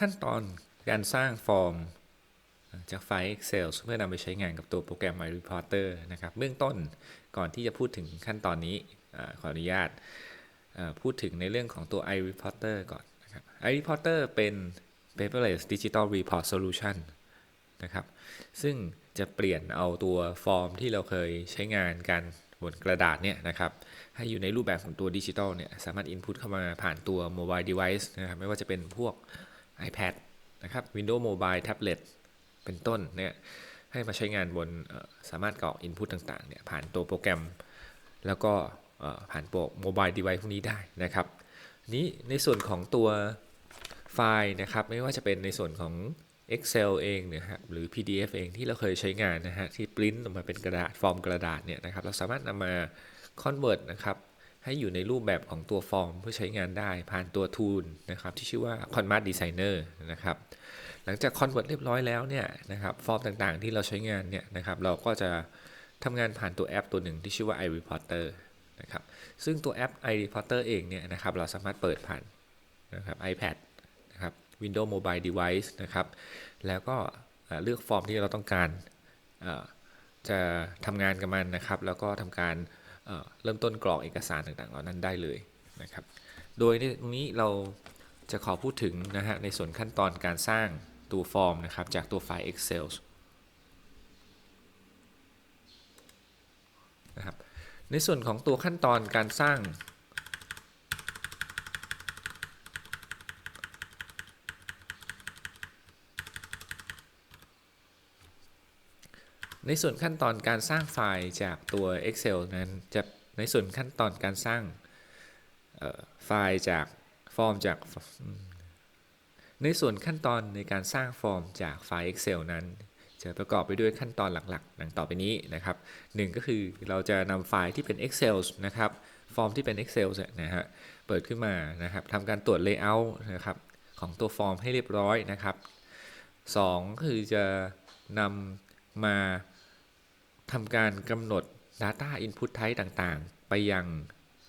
ขั้นตอนการสร้างฟอร์มจากไฟล์ Excel เพื่อนำไปใช้งานกับตัวโปรแกรม iReporter นะครับ เบื้องต้นก่อนที่จะพูดถึงขั้นตอนนี้อขออนุญาตพูดถึงในเรื่องของตัว iReporter ก่อนนะครับ iReporter เป็น paperless digital report solution นะครับ ซึ่งจะเปลี่ยนเอาตัวฟอร์มที่เราเคยใช้งานกันบนกระดาษเนี่ยนะครับ ให้อยู่ในรูปแบบของตัวดิจิทัลเนี่ย สามารถ input เข้ามาผ่านตัว mobile device นะครับ ไม่ว่าจะเป็นพวก iPad นะครับ Windows Mobile Tablet เป็นต้นเนี่ยให้มาใช้งานบนสามารถกรอก input ต่างๆเนี่ยผ่านตัวโปรแกรม แล้วก็ผ่านโปร mobile device พวกนี้ได้นะครับนี้ในส่วนของตัวไฟล์นะครับ ไม่ว่าจะเป็นในส่วนของ Excel เองเนี่ยครับหรือ PDF เองที่เราเคยใช้งานนะฮะที่ปริ้นออกมาเป็นกระดาษฟอร์มกระดาษเนี่ยนะครับเราสามารถนำมา convert นะครับ ให้อยู่ในรูปแบบของตัวฟอร์มเพื่อใช้งานได้ผ่านตัว tool นะครับที่ชื่อว่า Conmat Designer นะครับหลังจาก convert เรียบร้อยแล้วเนี่ยนะครับฟอร์มต่างๆที่เราใช้งานเนี่ยนะครับเราก็จะทำงานผ่านตัวแอปตัวหนึ่งที่ชื่อว่า iReporter นะครับซึ่งตัวแอป iReporter เองเนี่ยนะครับเราสามารถเปิดผ่านนะครับ iPad นะครับ Windows Mobile Device นะครับแล้วก็เลือกฟอร์มที่เราต้องการจะทำงานกับมันนะครับ แล้วก็ทำการ เเริ่มต้นกรอกเอกสารต่างๆเหล่านั้นได้เลยนะครับ โดยในตรงนี้เราจะขอพูดถึงนะฮะในส่วนขั้นตอนการสร้างตัวฟอร์มนะครับจากตัวไฟล์ Excel นะครับในส่วนของตัวขั้นตอนการสร้าง ในส่วนขั้นตอนการสร้างไฟล์จากตัว Excel นั้นจะในส่วนขั้นตอนการสร้างไฟล์จากฟอร์มจาก ในส่วนขั้นตอนในการสร้างฟอร์มจากไฟล์ Excel นั้น จะประกอบไปด้วยขั้นตอนหลักๆ ดังต่อไปนี้นะครับหนึ่งก็คือเราจะนำไฟล์ที่เป็น Excel นะครับฟอร์มที่เป็น Excel เนี่ยนะฮะเปิดขึ้นมานะครับทำการตรวจ Layout นะครับของตัวฟอร์มให้เรียบร้อยนะครับสองคือจะนำมา ทำการกำหนด Data Input Type ต่างๆ ไปยัง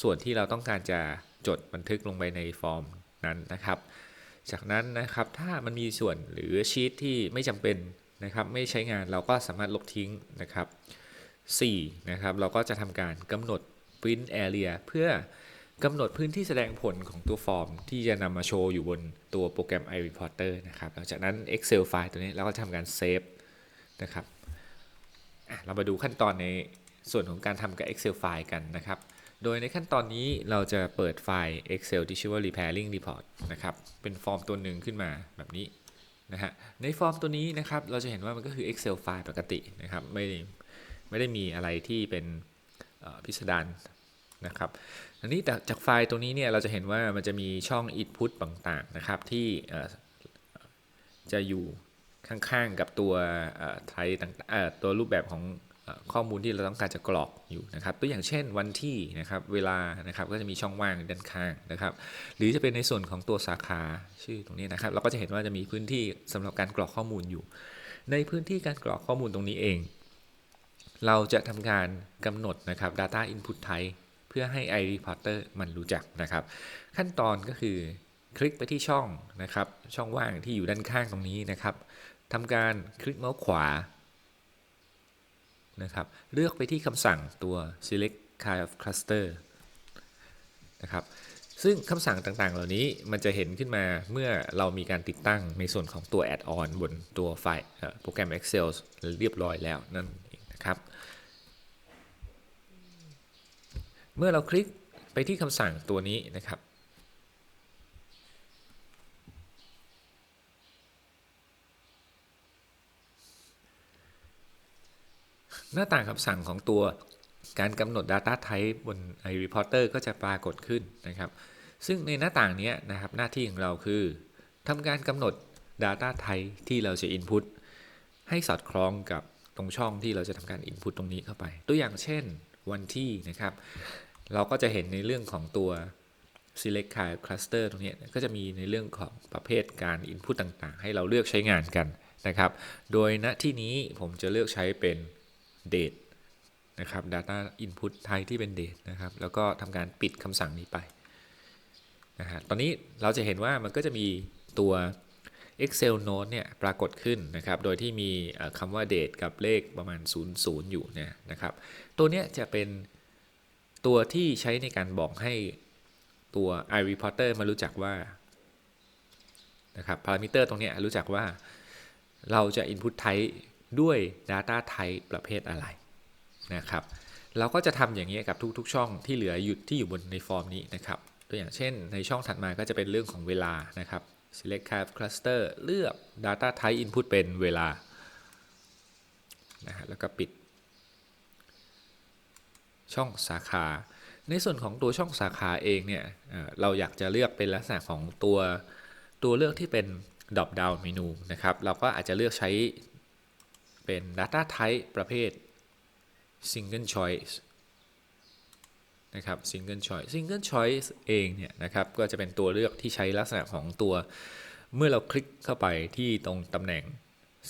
ส่วนที่เราต้องการจะจดบันทึกลงไปในฟอร์มนั้นนะครับ จากนั้นนะครับถ้ามันมีส่วนหรือชีตที่ไม่จำเป็นนะครับไม่ใช้งานเราก็สามารถลบทิ้งนะครับ 4 นะครับเราก็จะทำการกำหนด print area เพื่อกำหนดพื้นที่แสดงผลของตัวฟอร์ม ที่จะนำมาโชว์อยู่บนตัวโปรแกรม iReporter นะครับหลังจากนั้น Excel ไฟล์ตัวนี้เราก็ทำการเซฟนะครับ เรามาดูขั้นตอนในส่วนของการทำกับ Excel ไฟล์กันนะครับ โดยในขั้นตอนนี้เราจะเปิดไฟล์ Excel ที่ชื่อว่า repairing report นะครับ เป็นฟอร์มตัวหนึ่งขึ้นมาแบบนี้นะฮะ ในฟอร์มตัวนี้นะครับ เราจะเห็นว่ามันก็คือ Excel ไฟล์ปกตินะครับ ไม่ได้ไม่ได้มีอะไรที่เป็นพิสดารนะครับอันนี้จากจากไฟล์ตัวนี้เนี่ยเราจะเห็นว่ามันจะมีช่อง input ต่างๆนะครับที่จะอยู่ ข้างๆกับตัวไทยต่างตัวรูปแบบของอข้อมูลที่เราต้องการจะกรอกอยู่นะครับ ตัวอย่างเช่นวันที่นะครับเวลานะครับก็จะมีช่องว่างด้านข้างนะครับ หรือจะเป็นในส่วนของตัวสาขาชื่อตรงนี้นะครับ เราก็จะเห็นว่าจะมีพื้นที่สำหรับการกรอกข้อมูลอยู่ ในพื้นที่การกรอกข้อมูลตรงนี้เอง เราจะทำการกำหนดนะครับ Data Input Type เพื่อให้ iReporter มันรู้จักนะครับ ขั้นตอนก็คือคลิกไปที่ช่องนะครับ ช่องว่างที่อยู่ด้านข้างตรงนี้นะครับ ทำการคลิกเมาส์ขวานะครับเลือกไปที่คำสั่งตัว select kind of cluster นะครับซึ่งคำสั่งต่างๆ เหล่านี้มันจะเห็นขึ้นมาเมื่อเรามีการติดตั้งในส่วนของตัว add-on บนตัวไฟล์โปรแกรม Excel เรียบร้อยแล้วนั่นเองนะครับ เมื่อเราคลิกไปที่คำสั่งตัวนี้นะครับ หน้าต่างคำสั่งของตัวการกำหนด Data Type บน iReporter ก็จะปรากฏขึ้นนะครับ ซึ่งในหน้าต่างนี้นะครับหน้าที่ของเราคือทำการกำหนด Data Type ที่เราจะ Input ให้สอดคล้องกับตรงช่องที่เราจะทำการ Input ตรงนี้เข้าไป ตัวอย่างเช่นวันที่นะครับ เราก็จะเห็นในเรื่องของตัว select kind cluster ตรงนี้ก็จะมีในเรื่องของประเภทการ input ต่างๆ ให้เราเลือกใช้งานกันนะครับ โดยณที่นี้ผมจะเลือกใช้เป็น date นะครับ data input ไทยที่เป็น date นะครับ แล้วก็ทำการปิดคำสั่งนี้ไปนะฮะตอนนี้เราจะเห็นว่ามันก็จะมีตัว Excel Note เนี่ยปรากฏขึ้นนะครับ โดยที่มีคำว่า date กับเลขประมาณ 00 อยู่เนี่ยนะครับ ตัวเนี้ยจะเป็นตัวที่ใช้ในการบอกให้ตัว iReporter มารู้จักว่านะครับพารามิเตอร์ตรงเนี้ยรู้จักว่าเราจะ input type ด้วย data type ประเภทอะไรนะครับเราก็จะทำอย่างนี้กับทุก ๆ ช่องที่เหลืออยู่ที่อยู่บนในฟอร์มนี้นะครับตัวอย่างเช่นในช่องถัดมาก็จะเป็นเรื่องของเวลานะครับ select type cluster เลือก data type input เป็นเวลานะฮะแล้วก็ปิด ช่องสาขา ในส่วนของตัวช่องสาขาเองเนี่ยเราอยากจะเลือกเป็นลักษณะของตัวตัวเลือกที่เป็น drop down เมนูนะครับ เราก็อาจจะเลือกใช้ เป็น data type ประเภท single choice นะครับ single choice single choice เองเนี่ยนะครับก็จะเป็นตัวเลือกที่ใช้ลักษณะของตัวเมื่อเราคลิกเข้าไปที่ตรงตำแหน่ง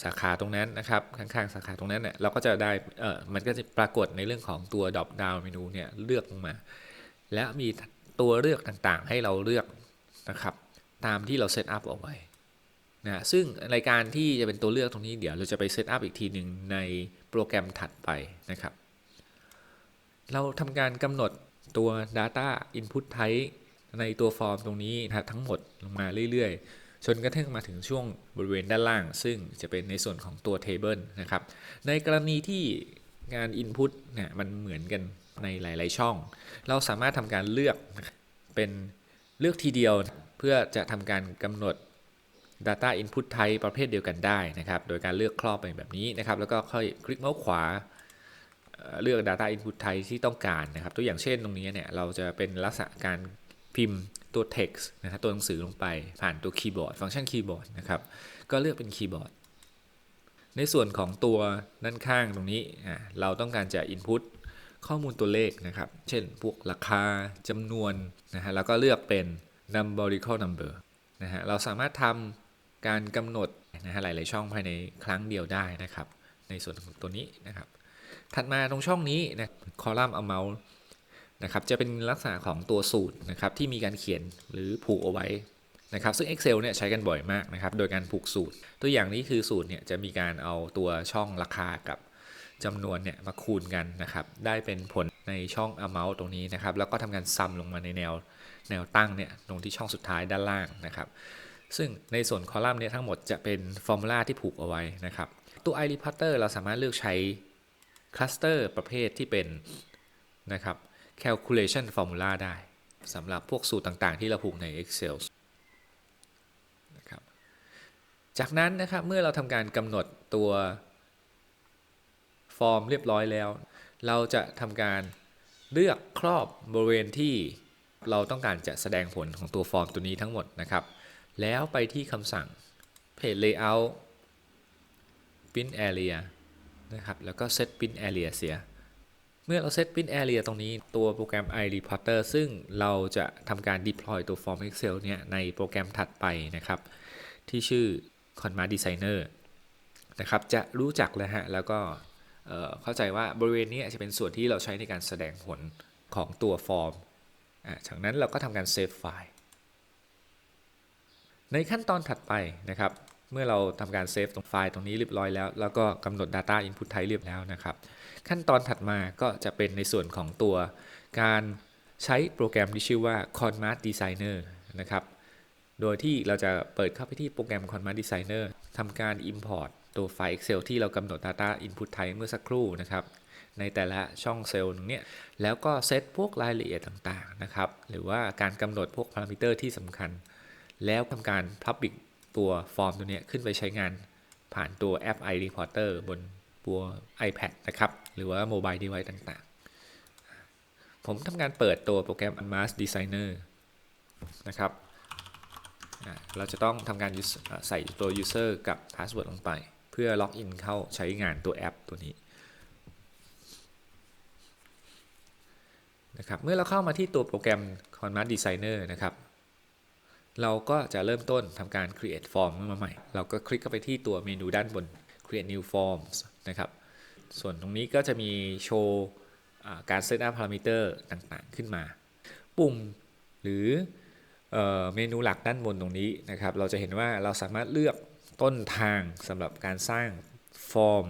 สาขาตรงนั้นนะครับข้างๆสาขาตรงนั้นเนี่ยเราก็จะได้เออมันก็จะปรากฏในเรื่องของตัว drop down เมนูเนี่ยเลือกลงมา และมีตัวเลือกต่างๆ ให้เราเลือกนะครับตามที่เราเซตอัพเอาไว้ นะซึ่งรายการที่จะเป็นตัวเลือกตรงนี้เดี๋ยวเราจะไปเซตอัพอีกทีหนึ่งในโปรแกรมถัดไปนะครับ เราทำการกำหนดตัว Data Input Type ในตัวฟอร์มตรงนี้นะทั้งหมดลงมาเรื่อยๆ จนกระทั่งมาถึงช่วงบริเวณด้านล่าง ซึ่งจะเป็นในส่วนของตัว Table นะครับ ในกรณีที่งาน Input เนี่ยมันเหมือนกันในหลาย ๆ ช่อง เราสามารถทำการเลือกเป็นเลือกทีเดียวเพื่อจะทำการกำหนด Data Input Type ประเภทเดียวกันได้นะครับ โดยการเลือกครอบไปแบบนี้นะครับ แล้วก็ค่อยคลิกเมาส์ขวาเลือก Data Input Type ที่ต้องการนะครับ ตัวอย่างเช่นตรงนี้เนี่ยเราจะเป็นลักษณะการพิมพ์ตัว text นะครับตัวหนังสือลงไปผ่านตัวคีย์บอร์ดฟังก์ชันคีย์บอร์ดนะครับ ก็เลือกเป็นคีย์บอร์ดในส่วนของตัวด้านข้างตรงนี้เราต้องการจะ input ข้อมูลตัวเลขนะครับ เช่นพวกราคาจำนวนนะฮะแล้วก็เลือกเป็น numerical number นะฮะเราสามารถทำ การกำหนดนะฮะหลาย ๆ ช่องภายในครั้งเดียวได้นะครับ ในส่วนของตัวนี้นะครับ ถัดมาตรงช่องนี้นะคอลัมน์ amount นะครับจะเป็นลักษณะของตัวสูตรนะครับที่มีการเขียนหรือผูกเอาไว้นะครับซึ่ง Excel เนี่ยใช้กันบ่อยมากนะครับโดยการผูกสูตร ตัวอย่างนี้คือสูตรเนี่ยจะมีการเอาตัวช่องราคากับจำนวนเนี่ยมาคูณกันนะครับได้เป็นผลในช่อง amount ตรงนี้นะครับแล้วก็ทำการซัมลงมาในแนวแนวตั้งเนี่ยตรงที่ช่องสุดท้ายด้านล่างนะครับ ซึ่งในส่วนคอลัมน์เนี่ยทั้งหมดจะเป็นฟอร์มูลาที่ผูกเอาไว้นะครับ ตัว iReporter เราสามารถเลือกใช้คลัสเตอร์ประเภทที่เป็นนะครับ calculation formula ได้สำหรับพวกสูตรต่างๆ ที่เราผูกใน Excel นะครับ จากนั้นนะครับเมื่อเราทำการกำหนดตัวฟอร์มเรียบร้อยแล้ว เราจะทำการเลือกครอบบริเวณที่เราต้องการจะแสดงผลของตัวฟอร์มตัวนี้ทั้งหมดนะครับ แล้วไปที่คำสั่ง page layout pin area นะครับ แล้วก็ set pin area เสีย เมื่อเรา set print area ตรงนี้ตัวโปรแกรม iReporter ซึ่งเราจะทำการ deploy ตัว form Excel เนี่ยในโปรแกรมถัดไปนะครับ ที่ชื่อ Conma Designer นะครับ จะรู้จักแล้วฮะ แล้วก็เข้าใจว่าบริเวณนี้จะเป็นส่วนที่เราใช้ในการแสดงผลของตัวฟอร์มอะจากนั้นเราก็ทำการเซฟไฟล์ ในขั้นตอนถัดไปนะครับ เมื่อเราทำการเซฟตรงไฟล์ตรงนี้เรียบร้อยแล้ว แล้วก็กำหนด Data Input Type เรียบแล้วนะครับ ขั้นตอนถัดมาก็จะเป็นในส่วนของตัวการใช้โปรแกรมที่ชื่อว่า Conmat Designer นะครับ โดยที่เราจะเปิดเข้าไปที่โปรแกรม Conmat Designer ทำการ Import ตัวไฟล์ Excel ที่เรากำหนด Data Input Type เมื่อสักครู่นะครับ ในแต่ละช่องเซลล์ตรงนี้แล้วก็เซตพวกรายละเอียดต่างๆนะครับ หรือว่าการกำหนดพวกพารามิเตอร์ที่สำคัญ แล้วทำการ Public ตัวฟอร์มตัวนี้ขึ้นไปใช้งานผ่านตัวแอป iReporter บนตัว iPad นะครับ หรือว่า Mobile Device ต่างๆ ผมทำการเปิดตัวโปรแกรม Advanced Designer นะครับ เราจะต้องทำการใส่ตัว User กับ Password ลงไป เพื่อล็อกอินเข้าใช้งานตัวแอปตัวนี้นะครับเมื่อเราเข้ามาที่ตัวโปรแกรม Conmat Designer นะครับ เราก็จะเริ่มต้นทำการ create form ขึ้นมาใหม่ เราก็คลิกเข้าไปที่ตัวเมนูด้านบน create new forms นะครับ ส่วนตรงนี้ก็จะมีโชว์การ set up parameter ต่างๆ ขึ้นมา ปุ่มหรือเออเมนูหลักด้านบนตรงนี้นะครับ เราจะเห็นว่าเราสามารถเลือกต้นทางสำหรับการสร้างฟอร์ม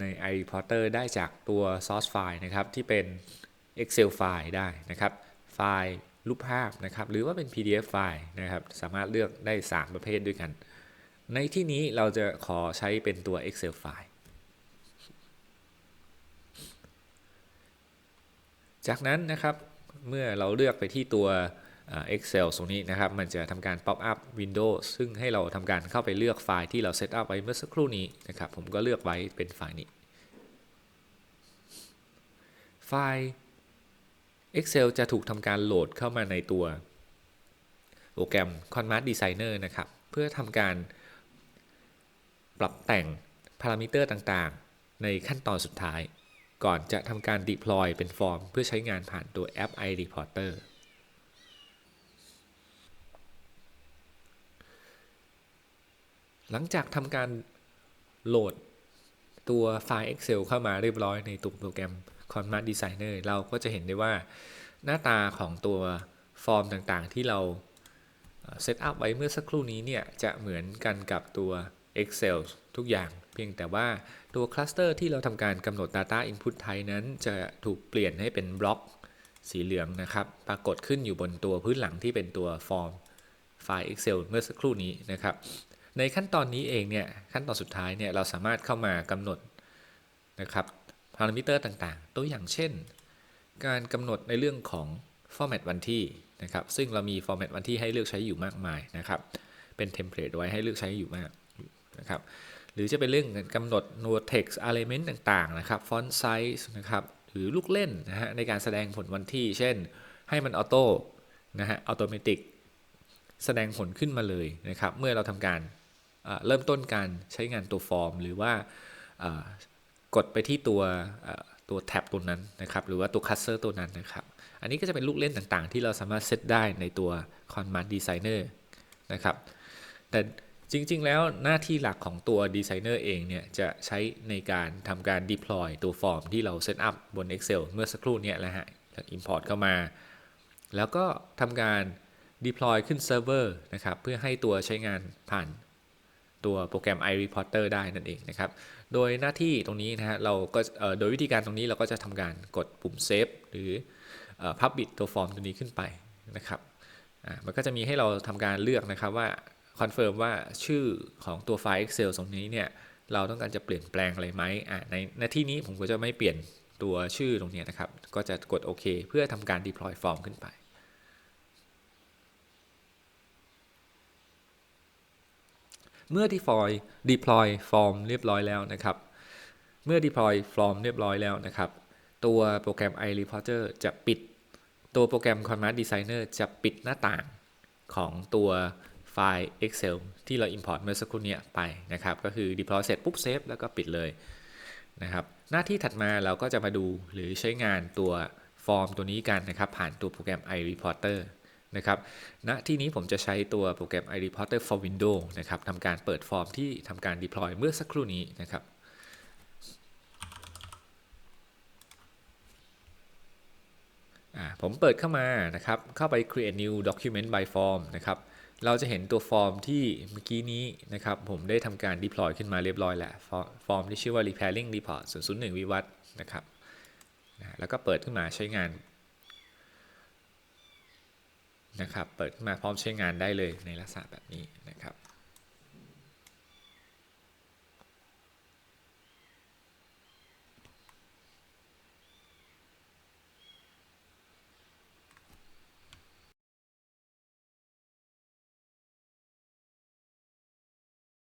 ใน iReporter ได้จากตัว source file นะครับ ที่เป็น Excel ไฟล์ได้นะครับ ไฟล์ รูปภาพนะครับ หรือว่าเป็น PDF ไฟล์นะครับ สามารถเลือกได้ 3 ประเภทด้วยกัน ในที่นี้เราจะขอใช้เป็นตัว Excel ไฟล์ จากนั้นนะครับ เมื่อเราเลือกไปที่ตัว Excel ตรงนี้นะครับ มันจะทำการ pop up Windows ซึ่งให้เราทำการเข้าไปเลือกไฟล์ที่เราเซตอัพไว้เมื่อสักครู่นี้นะครับ ผมก็เลือกไว้เป็นไฟล์นี้ ไฟล์ Excel จะถูกทำการโหลดเข้ามาในตัวโปรแกรม Conmat Designer นะครับ เพื่อทำการปรับแต่งพารามิเตอร์ต่างๆ ในขั้นตอนสุดท้าย ก่อนจะทำการ deploy เป็นฟอร์ม เพื่อใช้งานผ่านตัวแอป iReporter หลังจากทำการโหลดตัวไฟล์ Excel เข้ามาเรียบร้อยในตัวโปรแกรม Conmat Designer เราก็จะเห็นได้ว่าหน้าตาของตัวฟอร์มต่างๆ ที่เราเซตอัพไว้เมื่อสักครู่นี้เนี่ย จะเหมือนกันกับตัว Excel ทุกอย่างเพียงแต่ว่าตัวคลัสเตอร์ที่เราทำการกำหนด Data Input Type นั้น จะถูกเปลี่ยนให้เป็นบล็อกสีเหลืองนะครับ ปรากฏขึ้นอยู่บนตัวพื้นหลังที่เป็นตัวฟอร์มไฟล์ Excel เมื่อสักครู่นี้นะครับ ในขั้นตอนนี้เองเนี่ย ขั้นตอนสุดท้ายเนี่ย เราสามารถเข้ามากำหนดนะครับ พารามิเตอร์ต่างๆ ตัวอย่างเช่น การกำหนดในเรื่องของ format วันที่นะครับ ซึ่งเรามี format วันที่ให้เลือกใช้อยู่มากมายนะครับ เป็นเทมเพลตไว้ให้เลือกใช้อยู่มากนะครับ หรือจะเป็นเรื่องกำหนด no text element ต่างๆ นะครับ font size นะครับ หรือลูกเล่นนะฮะในการแสดงผลวันที่ เช่น ให้มันออโต้นะฮะ อัตโนมัติแสดงผลขึ้นมาเลยนะครับ เมื่อเราทำการเริ่มต้นการใช้งานตัวฟอร์ม หรือว่า กดไปที่ตัวตัวแท็บตัวนั้นนะครับ หรือว่าตัวคัสเซอร์ตัวนั้นนะครับ อันนี้ก็จะเป็นลูกเล่นต่างๆ ที่เราสามารถเซตได้ในตัว Command Designer นะครับ แต่จริงๆ แล้วหน้าที่หลักของตัวดีไซเนอร์เองเนี่ย จะใช้ในการทำการ deploy ตัวฟอร์มที่เราเซตอัพบน Excel เมื่อสักครู่เนี้แหละฮะจาก import เข้ามา แล้วก็ทำการ deploy ขึ้นเซิร์ฟเวอร์นะครับ เพื่อให้ตัวใช้งานผ่าน ตัวโปรแกรม iReporter ได้นั่นเองนะครับ โดยหน้าที่ตรงนี้นะฮะเราก็โดยวิธีการตรงนี้เราก็จะทำการกดปุ่ม save หรือ publish ตัวฟอร์มตัวนี้ขึ้นไปนะครับมันก็จะมีให้เราทำการเลือกนะครับว่าคอนเฟิร์มว่าชื่อของตัวไฟล์ Excel ตรงนี้เนี่ยเราต้องการจะเปลี่ยนแปลงอะไรไหมอ่าในหน้าที่นี้ผมก็จะไม่เปลี่ยนตัวชื่อตรงนี้นะครับ ก็จะกดโอเคเพื่อทำการ deploy ฟอร์มขึ้นไป เมื่อ deploy deploy form เรียบร้อยแล้วนะครับ เมื่อ deploy form เรียบร้อยแล้วนะครับ ตัวโปรแกรม iReporter จะปิด ตัวโปรแกรม Command Designer จะปิดหน้าต่างของตัวไฟล์ Excel ที่เรา import เมื่อสักครู่เนี้ยไปนะครับ ก็คือ deploy เสร็จปุ๊บ save แล้วก็ปิดเลยนะครับ หน้าที่ถัดมาเราก็จะมาดูหรือใช้งานตัวฟอร์มตัวนี้กันนะครับ ผ่านตัวโปรแกรม iReporter นะครับณที่นี้ผมจะใช้ตัวโปรแกรม iReporter for Windows นะครับทำการเปิดฟอร์มที่ทำการ deploy เมื่อสักครู่นี้นะครับผมเปิดเข้ามานะครับ เข้าไป create new document by form นะครับ เราจะเห็นตัวฟอร์มที่เมื่อกี้นี้นะครับ ผมได้ทำการ deploy ขึ้นมาเรียบร้อยแล้ว ฟอร์มที่ชื่อว่า repairing report 001 วิวัฒนะครับ แล้วก็เปิดขึ้นมาใช้งาน นะครับ เปิดขึ้นมาพร้อมใช้งานได้เลยในลักษณะแบบนี้นะครับ